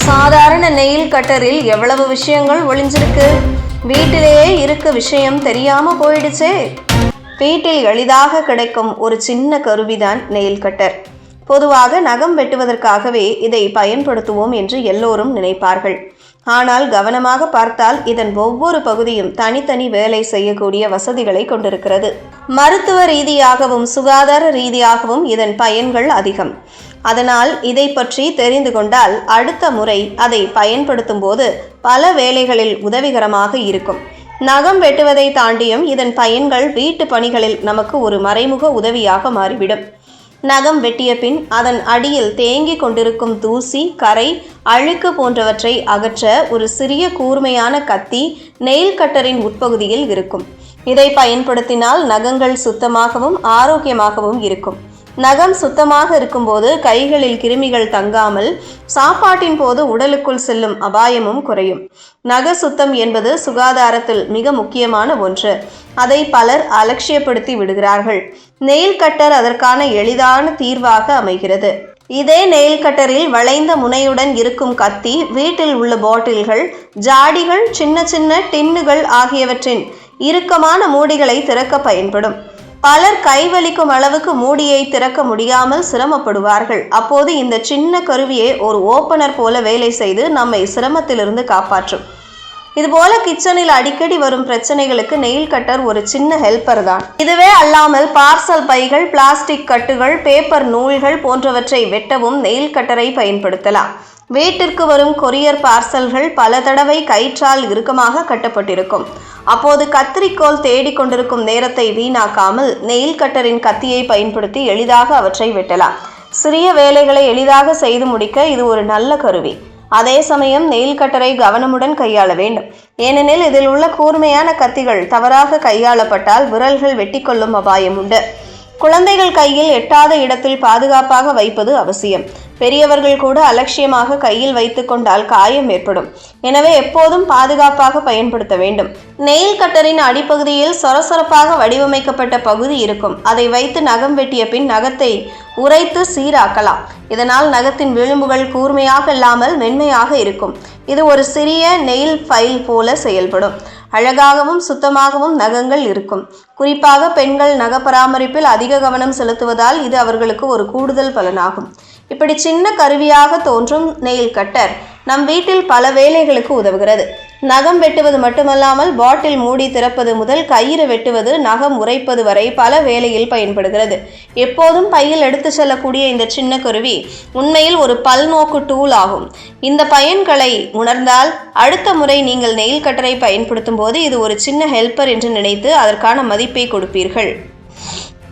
சாதாரண நெயில் கட்டரில் எவ்வளவு விஷயங்கள் ஒளிஞ்சிருக்கு? வீட்டிலேயே இருக்க விஷயம் தெரியாம போயிடுச்சே. வீட்டில் எளிதாக கிடைக்கும் ஒரு சின்ன கருவிதான் நெயில் கட்டர் பொதுவாக நகம் வெட்டுவதற்காகவே இதை பயன்படுத்துவோம் என்று எல்லோரும் நினைப்பார்கள். ஆனால் கவனமாக பார்த்தால் இதன் ஒவ்வொரு பகுதியும் தனித்தனி வேலை செய்யக்கூடிய வசதிகளை கொண்டிருக்கிறது. மருத்துவ ரீதியாகவும் சுகாதார ரீதியாகவும் இதன் பயன்கள் அதிகம். அதனால் இதை பற்றி தெரிந்து கொண்டால் அடுத்த முறை அதை பயன்படுத்தும் போது பல வேலைகளில் உதவிகரமாக இருக்கும். நகம் வெட்டுவதை தாண்டியும் இதன் பயன்கள் வீட்டு பணிகளில் நமக்கு ஒரு மறைமுக உதவியாக மாறிவிடும். நகம் வெட்டிய பின் அதன் அடியில் தேங்கிக் கொண்டிருக்கும் தூசி கரை அழுக்கு போன்றவற்றை அகற்ற ஒரு சிறிய கூர்மையான கத்தி நெயில் கட்டரின் உட்பகுதியில் இருக்கும். இதை பயன்படுத்தினால் நகங்கள் சுத்தமாகவும் ஆரோக்கியமாகவும் இருக்கும். நகம் சுத்தமாக இருக்கும்போது கைகளில் கிருமிகள் தங்காமல் சாப்பாட்டின் போது உடலுக்குள் செல்லும் அபாயமும் குறையும். நக சுத்தம் என்பது சுகாதாரத்தில் மிக முக்கியமான ஒன்று. அதை பலர் அலட்சியப்படுத்தி விடுகிறார்கள். நெயில் கட்டர் அதற்கான எளிதான தீர்வாக அமைகிறது. இதே நெயில் கட்டரில் வளைந்த முனையுடன் இருக்கும் கத்தி வீட்டில் உள்ள பாட்டில்கள் ஜாடிகள் சின்ன சின்ன டின்னுகள் ஆகியவற்றின் இறுக்கமான மூடிகளை திறக்க பயன்படும். பலர் கைவலிக்கும் அளவுக்கு மூடியை திறக்க முடியாமல் சிரமப்படுவார்கள். அப்போது இந்த சின்ன கருவியை ஒரு ஓப்பனர் போல வேலை செய்து நம்மை சிரமத்திலிருந்து காப்பாற்றும். இதுபோல கிச்சனில் அடிக்கடி வரும் பிரச்சனைகளுக்கு நெயில் கட்டர் ஒரு சின்ன ஹெல்ப்பர் தான். இதுவே அல்லாமல் பார்சல் பைகள் பிளாஸ்டிக் கட்டுகள் பேப்பர் நூல்கள் போன்றவற்றை வெட்டவும் நெயில் கட்டரை பயன்படுத்தலாம். வீட்டிற்கு வரும் கொரியர் பார்சல்கள் பல தடவை கயிற்றால் இறுக்கமாக கட்டப்பட்டிருக்கும். அப்போது கத்திரிக்கோல் தேடிக் கொண்டிருக்கும் நேரத்தை வீணாக்காமல் நெயில் கட்டரின் கத்தியை பயன்படுத்தி எளிதாக அவற்றை வெட்டலாம். சிறிய வேலைகளை எளிதாக செய்து முடிக்க இது ஒரு நல்ல கருவி. அதே சமயம் நெயில் கட்டரை கவனமுடன் கையாள வேண்டும். ஏனெனில் இதில் உள்ள கூர்மையான கத்திகள் தவறாக கையாளப்பட்டால் விரல்கள் வெட்டிக்கொள்ளும் அபாயம் உண்டு. குழந்தைகள் கையில் எட்டாத இடத்தில் பாதுகாப்பாக வைப்பது அவசியம். பெரியவர்கள் கூட அலட்சியமாக கையில் வைத்து கொண்டால் காயம் ஏற்படும். எனவே எப்போதும் பாதுகாப்பாக பயன்படுத்த வேண்டும். நெயில் கட்டரின் அடிப்பகுதியில் சொரசொரப்பாக வடிவமைக்கப்பட்ட பகுதி இருக்கும். அதை வைத்து நகம் வெட்டிய பின் நகத்தை உரைத்து சீராக்கலாம். இதனால் நகத்தின் விளிம்புகள் கூர்மையாக இல்லாமல் மென்மையாக இருக்கும். இது ஒரு சிறிய நெயில் ஃபைல் போல செயல்படும். அழகாகவும் சுத்தமாகவும் நகங்கள் இருக்கும். குறிப்பாக பெண்கள் நக பராமரிப்பில் அதிக கவனம் செலுத்துவதால் இது அவர்களுக்கு ஒரு கூடுதல் பலனாகும். இப்படி சின்ன கருவியாக தோன்றும் நெயில் கட்டர் நம் வீட்டில் பல வேலைகளுக்கு உதவுகிறது. நகம் வெட்டுவது மட்டுமல்லாமல் பாட்டில் மூடி திறப்பது முதல் கயிறு வெட்டுவது நகம் உரைப்பது வரை பல வேலையில் பயன்படுகிறது. எப்போதும் பையில் எடுத்து செல்லக்கூடிய இந்த சின்ன கருவி உண்மையில் ஒரு பல்நோக்கு டூல் ஆகும். இந்த பயன்களை உணர்ந்தால் அடுத்த முறை நீங்கள் நெயில் கட்டரை பயன்படுத்தும் போது இது ஒரு சின்ன ஹெல்ப்பர் என்று நினைத்து அதற்கான மதிப்பை கொடுப்பீர்கள்.